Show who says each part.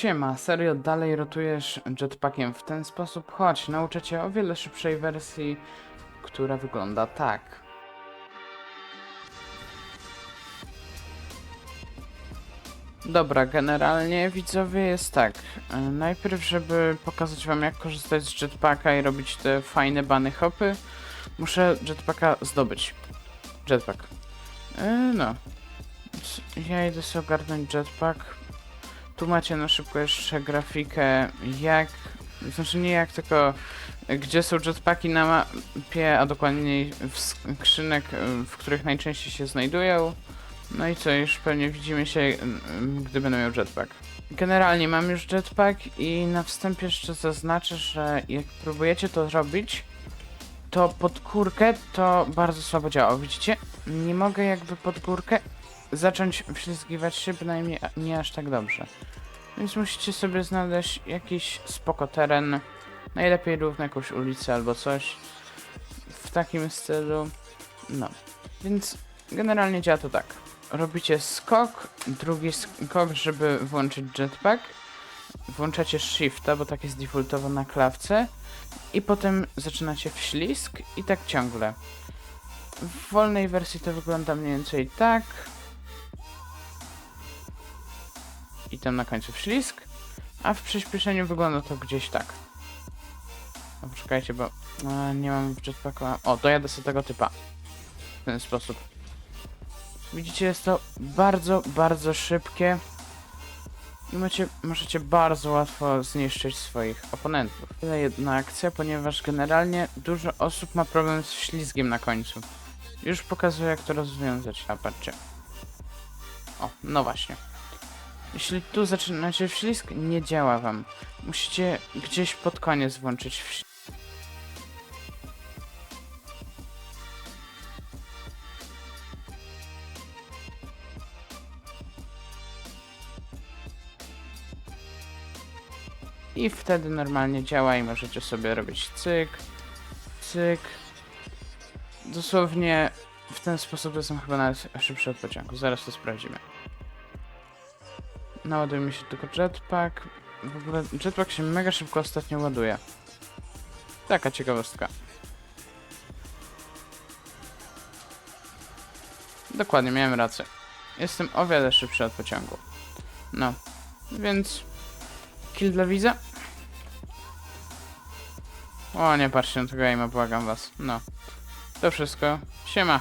Speaker 1: Siema, serio dalej rotujesz jetpackiem w ten sposób? Chodź, nauczę cię o wiele szybszej wersji, która wygląda tak. Dobra, generalnie widzowie jest tak. e, Najpierw, żeby pokazać wam jak korzystać z jetpacka i robić te fajne bany hopy, muszę jetpacka zdobyć. Jetpack. E, no. Ja idę sobie ogarnąć jetpack. Tu macie na szybko jeszcze grafikę jak, znaczy nie jak, tylko gdzie są jetpacki na mapie, a dokładniej w skrzynek, w których najczęściej się znajdują. No i co, już pewnie widzimy się, gdy będę miał jetpack. Generalnie mam już jetpack i na wstępie jeszcze zaznaczę, że jak próbujecie to robić, to pod górkę to bardzo słabo działa. Widzicie? Nie mogę jakby pod górkę zacząć wślizgiwać się, bynajmniej nie aż tak dobrze. Więc musicie sobie znaleźć jakiś spoko teren, najlepiej równo jakąś ulicę albo coś w takim stylu. No, więc generalnie działa to tak. Robicie skok, drugi skok, żeby włączyć jetpack. Włączacie shifta, bo tak jest defaultowo na klawce. I potem zaczynacie wślizg i tak ciągle. W wolnej wersji to wygląda mniej więcej tak. I tam na końcu wślizg. A w przyspieszeniu wygląda to gdzieś tak. O, poczekajcie, bo e, nie mam w jetpacku. a- O, dojadę sobie tego typa. W ten sposób. Widzicie, jest to bardzo, bardzo szybkie. I macie, możecie bardzo łatwo zniszczyć swoich oponentów. Tyle jedna akcja, ponieważ generalnie dużo osób ma problem z ślizgiem na końcu. Już pokazuję jak to rozwiązać. A patrzcie. O, no właśnie. Jeśli tu zaczynacie wślizg, nie działa wam. Musicie gdzieś pod koniec włączyć wślizg. I wtedy normalnie działa i możecie sobie robić cyk, cyk. Dosłownie w ten sposób jestem chyba nawet szybszy od pociągu. Zaraz to sprawdzimy. Naładuje mi się tylko jetpack. W ogóle jetpack się mega szybko ostatnio ładuje. Taka ciekawostka. Dokładnie, miałem rację. Jestem o wiele szybszy od pociągu. No, więc kill dla widza. O, nie patrzcie na tego aima, błagam was. No, to wszystko. Siema.